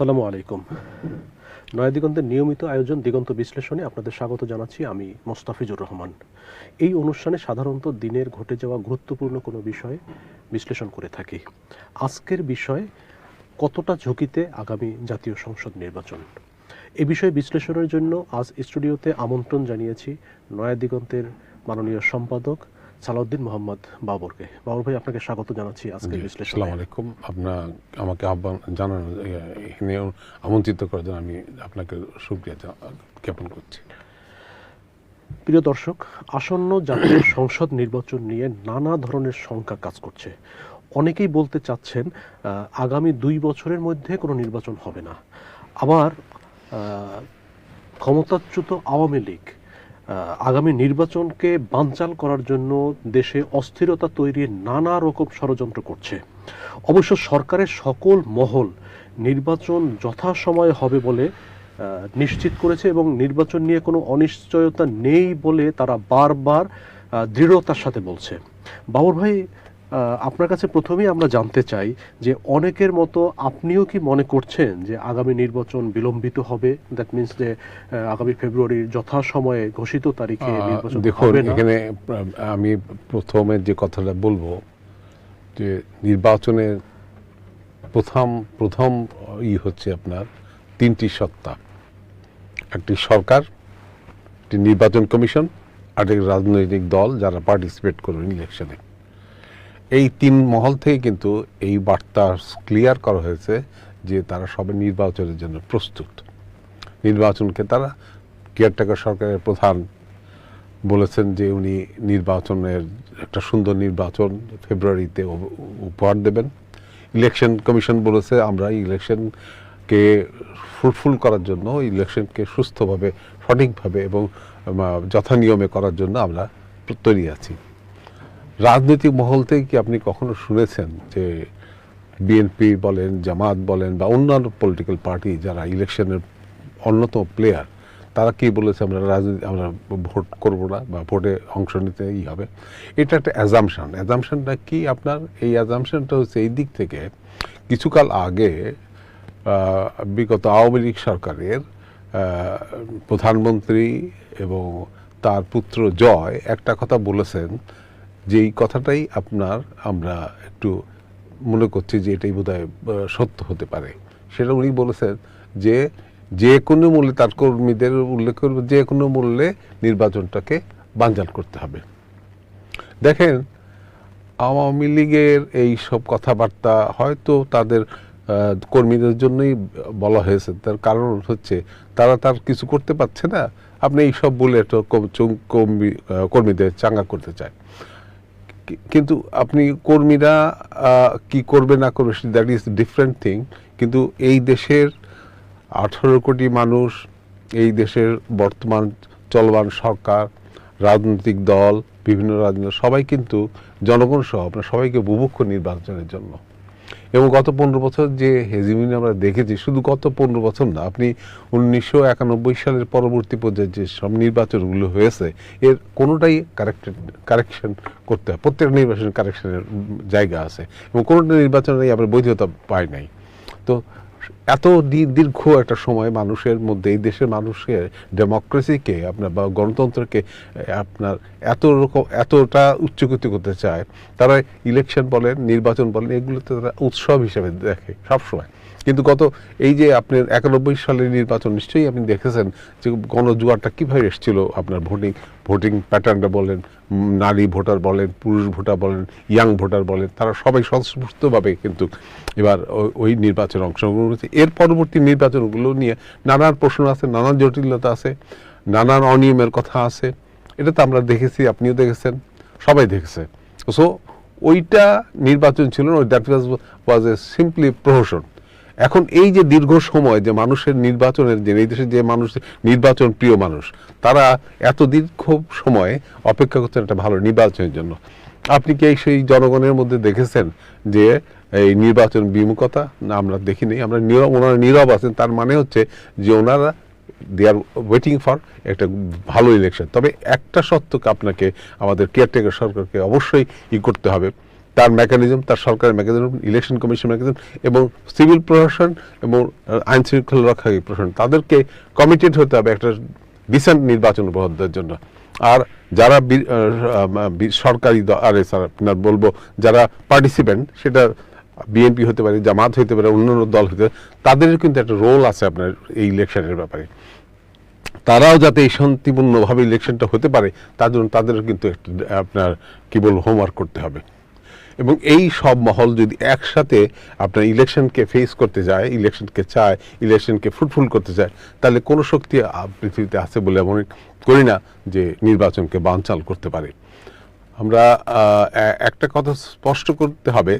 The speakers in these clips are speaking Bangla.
আসসালামু আলাইকুম। নয়া দিগন্তের নিয়মিত আয়োজন দিগন্ত বিশ্লেষণে আপনাদের স্বাগত জানাচ্ছি আমি মোস্তাফিজুর রহমান। এই অনুষ্ঠানে সাধারণত দিনের ঘটে যাওয়া গুরুত্বপূর্ণ কোনো বিষয়ে বিশ্লেষণ করে থাকি। আজকের বিষয়, কতটা ঝুঁকিতে আগামী জাতীয় সংসদ নির্বাচন? এ বিষয়ে বিশ্লেষণের জন্য আজ স্টুডিওতে আমন্ত্রণ জানিয়েছি নয়া দিগন্তের মাননীয় সম্পাদক সালাউদ্দিন মোহাম্মদ বাবরকে। বাবর ভাই আপনাকে স্বাগত জানাচ্ছি আজকের বিশ্লেষণে। আসসালামু আলাইকুম। আপনার আমাকে আহ্বান জানানো এখানে আমন্ত্রিত করার জন্য আমি আপনাকে সুক্রিয়া জ্ঞাপন করছি। প্রিয় দর্শক আসন্ন জাতীয় সংসদ নির্বাচন নিয়ে নানা ধরনের শঙ্কা কাজ করছে। অনেকেই বলতে চাচ্ছেন আগামী দুই বছরের মধ্যে কোনো নির্বাচন হবে না। আবার ক্ষমতাচ্যুত আওয়ামী লীগ আগামী নির্বাচনকে বানচাল করার জন্য দেশে অস্থিরতা তৈরি নানা রকম ষড়যন্ত্র করছে। অবশ্য সরকারের সকল মহল নির্বাচন যথাসময়ে হবে বলে নিশ্চিত করেছে এবং নির্বাচন নিয়ে কোনো অনিশ্চয়তা নেই বলে তারা বারবার দৃঢ়তার সাথে বলছে। বাবুর ভাই আপনার কাছে প্রথমেই আমরা জানতে চাই যে অনেকের মতো আপনিও কি মনে করছেন যে আগামী নির্বাচন বিলম্বিত হবে? দ্যাট মিন্স যে আগামী ফেব্রুয়ারির যথাসময়ে ঘোষিত তারিখে নির্বাচন দেখুন এখানে আমি প্রথমে যে কথাটা বলব যে নির্বাচনের প্রথম প্রথম ই হচ্ছে আপনার তিনটি সত্তা। একটি সরকার একটি নির্বাচন কমিশন আর একটি রাজনৈতিক দল যারা পার্টিসিপেট করবেন ইলেকশনে এই তিন মহল থেকে কিন্তু এই বার্তা ক্লিয়ার করা হয়েছে যে তারা সবে নির্বাচনের জন্য প্রস্তুত। নির্বাচনকে তারা কেয়ারটেকার সরকারের প্রধান বলেছেন যে উনি নির্বাচনের একটা সুন্দর নির্বাচন ফেব্রুয়ারিতে উপহার দেবেন। ইলেকশন কমিশন বলেছে আমরা ইলেকশনকে ফ্রুটফুল করার জন্য ইলেকশনকে সুস্থভাবে সঠিকভাবে এবং আহ, যথানিয়মে করার জন্য আমরা তৈরি আছি। রাজনৈতিক মহল থেকে কি আপনি কখনো শুনেছেন যে বিএনপি বলেন, জামাত বলেন বা অন্যান্য পলিটিক্যাল পার্টি যারা ইলেকশনের অন্যতম প্লেয়ার তারা কি বলেছে, আমরা রাজনীতি আমরা ভোট করব না বা ভোটে অংশ নিতেই হবে? এটা একটা অ্যাজামশন অ্যাজামশনটা কি আপনার? এই অ্যাজামশনটা হচ্ছে এই দিক থেকে কিছুকাল আগে বিগত আওয়ামী লীগ সরকারের প্রধানমন্ত্রী এবং তার পুত্র জয় একটা কথা বলেছেন যে এই কথাটাই আপনার আমরা একটু মনে করছি যে এটাই আহ, সত্য হতে পারে। সেটা উনি বলেছেন যে যে কোনো মূল্যে তার কর্মীদের উল্লেখ করবে যে কোনো মূল্যে নির্বাচনটাকে বানজাল করতে হবে। দেখেন আওয়ামী লীগের এই সব কথাবার্তা হয়তো তাদের কর্মীদের জন্যই বলা হয়েছে। তার কারণ হচ্ছে তারা তার কিছু করতে পারছে না। আপনি এই সব বলে একটা কর্মীদের চাঙ্গা করতে চায়। কিন্তু আপনি কর্মীরা কি করবে না করবে দ্যাট ইজ ডিফারেন্ট থিং কিন্তু এই দেশের আঠারো কোটি মানুষ, এই দেশের বর্তমান চলমান সরকার, রাজনৈতিক দল, বিভিন্ন রাজনীতি সবাই কিন্তু জনগণ সহ আপনার সবাইকে বুভুক্ষ নির্বাচনের জন্য। এবং গত পনেরো বছর যে হেজিমিনি আমরা দেখেছি, শুধু গত পনেরো বছর না, আপনি উনিশশো একানব্বই সালের পরবর্তী পর্যায়ে যে সব নির্বাচনগুলো হয়েছে, এর কোনোটাই কারেক্টেড কারেকশন করতে হয়, প্রত্যেকটা নির্বাচন কারেকশনের জায়গা আছে এবং কোনোটা নির্বাচনে আমরা বৈধতা পাই নাই। তো এত দীর্ঘ একটা সময় মানুষের মধ্যে, এই দেশের মানুষের ডেমোক্রেসিকে আপনার বা গণতন্ত্রকে আপনার এত রকম, এতটা উচ্চগতি করতে চায়, তারা ইলেকশন বলেন, নির্বাচন বলেন, এগুলোতে তারা উৎসব হিসেবে দেখে সবসময়। কিন্তু গত এই যে আপনার একানব্বই সালের নির্বাচন, নিশ্চয়ই আপনি দেখেছেন যে গণজুয়ারটা কীভাবে এসেছিল আপনার ভোটিং ভোটিং প্যাটার্নটা বলেন, নারী ভোটার বলেন, পুরুষ ভোটার বলেন ইয়াং ভোটার বলেন, তারা সবাই সংস্পৃষ্টভাবে কিন্তু এবার ওই নির্বাচনে অংশগ্রহণ করেছে। এর পরবর্তী নির্বাচনগুলো নিয়ে নানান প্রশ্ন আছে, নানান জটিলতা আছে, নানান অনিয়মের কথা আছে। এটা তো আমরা দেখেছি, আপনিও দেখেছেন, সবাই দেখেছে। সো ওইটা নির্বাচন ছিল না that was was A simply প্রহসন এখন এই যে দীর্ঘ সময় যে মানুষের নির্বাচনের যে, এই দেশে যে মানুষ, নির্বাচন প্রিয় মানুষ, তারা এত দীর্ঘ সময় অপেক্ষা করছেন একটা ভালো নির্বাচনের জন্য। আপনি কি সেই জনগণের মধ্যে দেখেছেন যে এই নির্বাচন বিমুখতা আমরা দেখিনি আমরা নীরব, ওনারা নীরব আছেন, তার মানে হচ্ছে যে ওনারা দে আর ওয়েটিং ফর একটা ভালো ইলেকশন তবে একটা সত্যকে আপনাকে, আমাদের কেয়ারটেকার সরকারকে অবশ্যই ই করতে হবে। তার মেকানিজম তার সরকারের মেকানিজম ইলেকশন কমিশন মেকানিজম এবং সিভিল প্রশাসন এবং আইন শৃঙ্খলা রক্ষাকারী প্রশাসন, তাদেরকে কমিটেড হতে হবে একটা ডিসেন্ট নির্বাচন উপহার জন্য। আর যারা সরকারি আরে আপনার বলব, যারা পার্টিসিপেন্ট সেটা বিএনপি হতে পারে, জামাত হতে পারে, অন্যান্য দল হতে পারে তাদেরও কিন্তু একটা রোল আছে আপনার এই ইলেকশনের ব্যাপারে। তারাও যাতে এই শান্তিপূর্ণভাবে ইলেকশনটা হতে পারে, তার জন্য তাদেরও কিন্তু আপনার কি হোমওয়ার্ক করতে হবে। এবং এই সব মহল যদি একসাথে আপনার ইলেকশনকে ফেস করতে যায় ইলেকশনকে চায় ইলেকশনকে ফ্রুটফুল করতে চায়, তাহলে কোনো শক্তি পৃথিবীতে আছে বলে মনে করি না যে নির্বাচনকে বানচাল করতে পারে। আমরা একটা কথা স্পষ্ট করতে হবে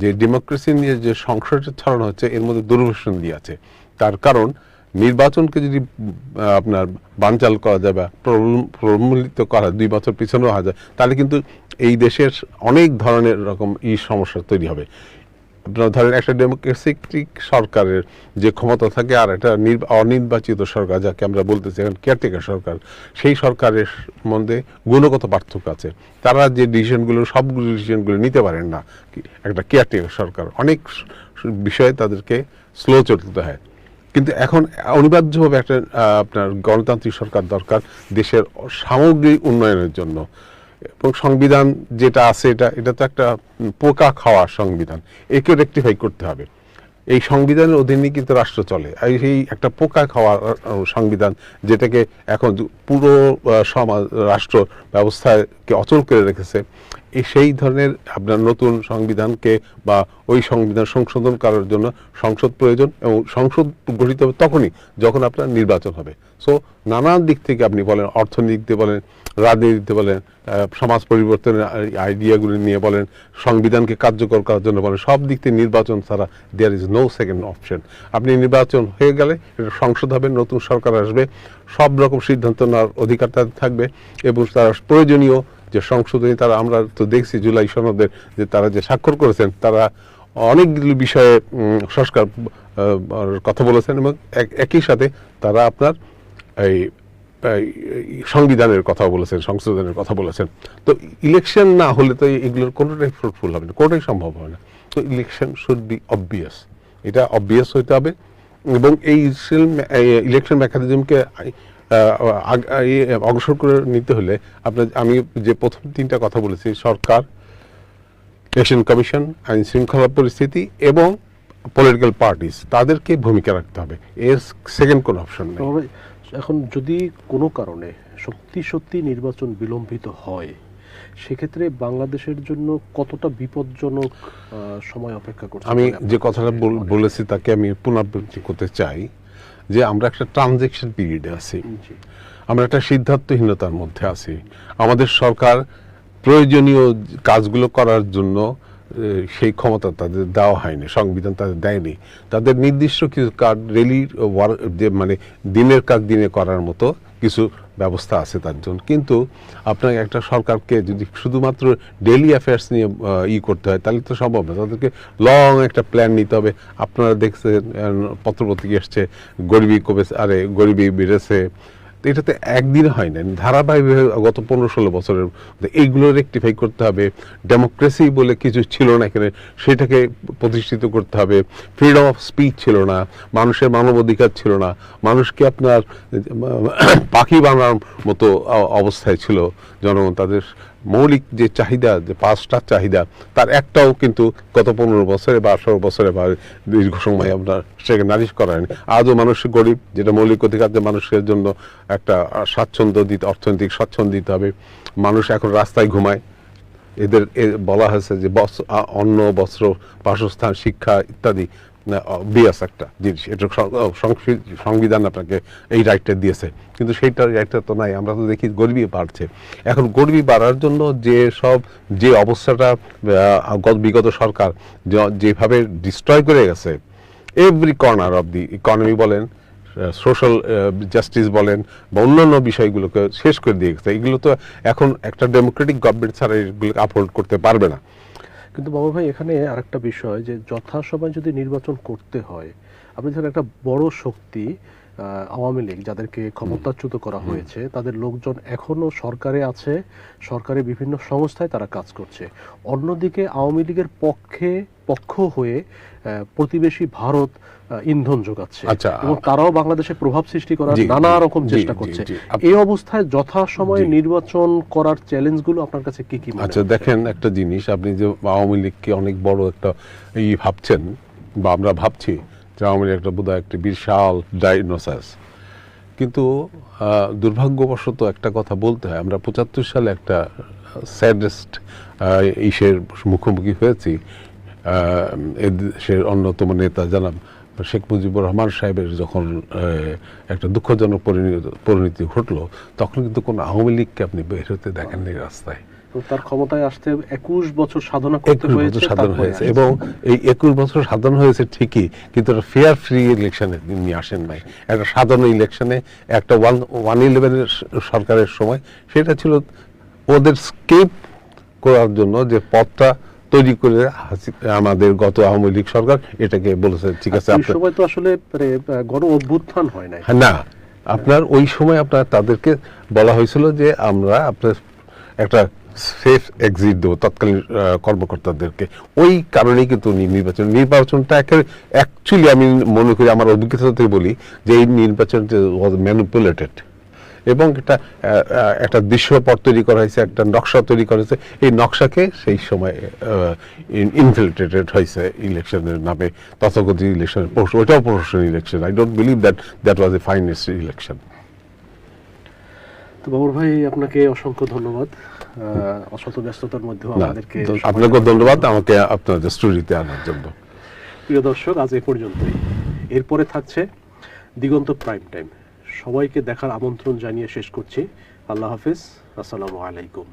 যে ডেমোক্রেসি নিয়ে যে সংশয়টা ছড়ানো হচ্ছে, এর মধ্যে দিয়ে আছে। তার কারণ, নির্বাচনকে যদি আপনার বানচাল করা যায় বা প্রমূলিত করা দুই বছর পিছনেও হওয়া যায়, তাহলে কিন্তু এই দেশের অনেক ধরনের রকম ই সমস্যা তৈরি হবে। ধরেন একটা ডেমোক্রেটিক সরকারের যে ক্ষমতা থাকে আর একটা নির্বা- অনির্বাচিত সরকার, যাকে আমরা বলতেছি এখন কেয়ারটেকার সরকার, সেই সরকারের মধ্যে গুণগত পার্থক্য আছে। তারা যে ডিসিশনগুলো, সবগুলো ডিসিশনগুলো নিতে পারেন না। একটা কেয়ারটেকার সরকার, অনেক বিষয়ে তাদেরকে স্লো চলতে হয়। কিন্তু এখন অনিবার্যভাবে একটা আপনার গণতান্ত্রিক সরকার দরকার দেশের সামগ্রিক উন্নয়নের জন্য। এবং সংবিধান যেটা আছে এটা এটা তো একটা পোকা খাওয়া সংবিধান। একে রেকটিফাই করতে হবে। এই সংবিধানের অধীনে কিন্তু রাষ্ট্র চলে। এই একটা পোকা খাওয়া সংবিধান যেটাকে এখন পুরো সমাজ, রাষ্ট্র ব্যবস্থাকে অচল করে রেখেছে সেই ধরনের আপনার নতুন সংবিধানকে বা ওই সংবিধান সংশোধন করার জন্য সংসদ প্রয়োজন এবং সংসদ গঠিত হবে তখনই যখন আপনার নির্বাচন হবে। সো নানান দিক থেকে আপনি বলেন অর্থনীতিতে বলেন রাজনীতিতে বলেন সমাজ পরিবর্তনের আইডিয়াগুলি নিয়ে বলেন, সংবিধানকে কার্যকর করার জন্য বলেন, সব দিক থেকে নির্বাচন ছাড়া there is no second option আপনি নির্বাচন হয়ে গেলে এটা সংসদ হবে, নতুন সরকার আসবে, সব রকম সিদ্ধান্ত নেওয়ার অধিকার থাকবে এবং তারা প্রয়োজনীয় যে সংশোধনী তারা, আমরা তো দেখছি জুলাই সনদের যে তারা যে স্বাক্ষর করেছেন, তারা অনেকগুলো বিষয়ে সংস্কার কথা বলেছেন এবং এক- একই সাথে তারা আপনার এই সংবিধানের কথা বলেছেন, সংশোধনের কথা বলেছেন। তো ইলেকশন না হলে তো এগুলোর কোনোটাই ফ্রুটফুল হবে না, কোনোটাই সম্ভব হবে না। তো ইলেকশন শুড বি অবভিয়াস এটা অবভিয়াস হইতে হবে এবং এই ইলেকশন মেকানিজমকে অগ্রসর করে নিতে হলে আপনার আমি যে প্রথম তিনটা কথা বলেছি সরকার ইলেকশন কমিশন আইন শৃঙ্খলা পরিস্থিতি এবং পলিটিক্যাল পার্টিস তাদেরকে ভূমিকা রাখতে হবে। এর সেকেন্ড কোনো অপশন নেই। এখন যদি কোনো কারণে সত্যি সত্যি নির্বাচন বিলম্বিত হয় সেক্ষেত্রে বাংলাদেশের জন্য কতটা বিপজ্জনক সময় অপেক্ষা করছে আমি যে কথাটা বল- বলেছি তাকে আমি পুনরাবৃত্তি করতে চাই। যে আমরা একটা ট্রানজেকশন পিরিয়ডে আছি। আমরা একটা সিদ্ধান্তহীনতার মধ্যে আছি। আমাদের সরকার প্রয়োজনীয় কাজগুলো করার জন্য সেই ক্ষমতা তাদের দেওয়া হয়নি সংবিধান তাদের দেয়নি। তাদের নির্দিষ্ট কিছু কাজ রেলি যে মানে দিনের কাজ দিনে করার মতো কিছু ব্যবস্থা আছে তার জন্য। কিন্তু আপনাকে একটা সরকারকে যদি শুধুমাত্র ডেলি অ্যাফেয়ার্স নিয়ে ই করতে হয়, তাহলে তো সম্ভব না। তাদেরকে লং একটা প্ল্যান নিতে হবে। আপনারা দেখছেন পত্রপত্রিকা এসছে, গরিবী কবে, আরে গরিবী বেড়েছে তো এটা তো একদিন হয় না ধারাবাহিকভাবে গত পনেরো ষোলো বছরের এইগুলো রেকটিফাই করতে হবে। ডেমোক্রেসি বলে কিছু ছিল না এখানে, সেটাকে প্রতিষ্ঠিত করতে হবে। ফ্রিডম অফ স্পিচ ছিল না, মানুষের মানবাধিকার ছিল না, মানুষকে আপনার পাখি বানার মতো অবস্থায় ছিল জনগণ, তাদের মৌলিক যে চাহিদা, যে পাঁচটা চাহিদা, তার একটাও কিন্তু গত পনেরো বছরে বা আঠারো বছরে বা দীর্ঘ সময় আপনার সেখানে নারিশ করা হয়নি আজও মানুষ গরিব, যেটা মৌলিক অধিকার, যে মানুষের জন্য একটা স্বাচ্ছন্দ্য দিতে অর্থনৈতিক স্বাচ্ছন্দ্য দিতে হবে। মানুষ এখন রাস্তায় ঘুমায়। এদের বলা হয়েছে যে অন্ন, বস্ত্র, বাসস্থান, শিক্ষা ইত্যাদি বিয়াস একটা জিনিস। এটা সংবিধান আপনাকে এই রাইটটা দিয়েছে। কিন্তু সেইটা রাইটটা তো নাই। আমরা তো দেখি গরিবী বাড়ছে। এখন গরিবী বাড়ার জন্য যে সব, যে অবস্থাটা গত, বিগত সরকার যেভাবে ডিস্ট্রয় করে গেছে every corner of the economy বলেন সোশ্যাল জাস্টিস বলেন, বা অন্যান্য বিষয়গুলোকে শেষ করে দিয়ে গেছে। এগুলো তো এখন একটা ডেমোক্রেটিক গভর্নমেন্ট ছাড়া এগুলোকে আপহোল্ড করতে পারবে না। কিন্তু বাবা ভাই, এখানে আরেকটা বিষয় যে যথাসময় যদি নির্বাচন করতে হয়, আপনি ধরেন একটা বড় শক্তি আওয়ামী লীগ যাদেরকে ক্ষমতাচ্যুত করা হয়েছে তাদের লোকজন এখনও সরকারে আছে সরকারের বিভিন্ন সংস্থায় তারা কাজ করছে। অন্যদিকে আওয়ামী লীগের পক্ষে পক্ষ হয়ে প্রতিবেশী ভারত ইন্ধন যোগাচ্ছে আচ্ছা। এবং তারাও বাংলাদেশে প্রভাব সৃষ্টি করার নানা রকম চেষ্টা করছে। এই অবস্থায় যথাসময়ে জি। নির্বাচন করার চ্যালেঞ্জগুলো আপনার কাছে কি কি আচ্ছা দেখেন একটা জিনিস আপনি যে আওয়ামী লীগকে অনেক বড় একটা ই ভাবছেন বা আমরা ভাবছি আওয়ামী একটা বোধহয় একটি বিশাল ডাইনোসাস কিন্তু দুর্ভাগ্যবশত একটা কথা বলতে হয়, আমরা পঁচাত্তর সালে একটা স্যাডেস্ট ইসের মুখোমুখি হয়েছি এদেশের অন্যতম নেতা জানাব, শেখ মুজিবুর রহমান সাহেবের যখন একটা দুঃখজনক পরিণতি- পরিণতি ঘটলো, তখন কিন্তু কোনো আওয়ামী লীগকে আপনি বের হতে দেখেননি রাস্তায়। তো তার ক্ষমতায় আসতে একুশ বছর সাধনা করতে হয়েছে সাধন হয়েছে। এবং এই একুশ বছর সাধন হয়েছে ঠিকই কিন্তু ফেয়ার ফ্রি ইলেকশনে তিনি আসেন নাই। একটা সাধারণ ইলেকশনে একটা ওয়ান ওয়ান ইলেভেনের সরকারের সময় সেটা ছিল ওদের স্কেপ করার জন্য যে পথটা তৈরি করে আমাদের গত আওয়ামী লীগ সরকার এটাকে বলেছে ঠিক আছে আপনার সময় তো আসলে মানে, গণ অভ্যুত্থান হয় হ্যাঁ, না আপনার ওই সময় আপনার তাদেরকে বলা হয়েছিল যে আমরা আপনার একটা সেফ এক্সিট দেবো তৎকালীন কর্মকর্তাদেরকে। ওই কারণেই কিন্তু নির্বাচন নির্বাচনটা অ্যাকচুয়ালি আমি মনে করি আমার অভিজ্ঞতা থেকে বলি যে এই নির্বাচনটা ওয়াজ ম্যানিপুলেটেড এবং আহ, একটা দৃশ্যপট তৈরি করা হয়েছে একটা নকশা তৈরি করা হয়েছে। এই নকশাকে সেই সময় ইনফিল্ট্রেটেড হয়েছে ইলেকশনের নামে তথাকথিত ইলেকশন ওইটাও প্রশাসন election I don't believe that that was a finest election তো বাবুর ভাই আপনাকে অসংখ্য ধন্যবাদ। অশত ব্যস্ততার মধ্যেও না আমাদেরকে আপনাকে ধন্যবাদ। আমাকে আপনাদের স্টুডিওতে আনার জন্য। প্রিয় দর্শক আজ এ পর্যন্তই। এরপরে থাকছে দিগন্ত প্রাইম টাইম। সবাইকে দেখার আমন্ত্রণ জানিয়ে শেষ করছি। আল্লাহ হাফিজ। আসসালামু আলাইকুম।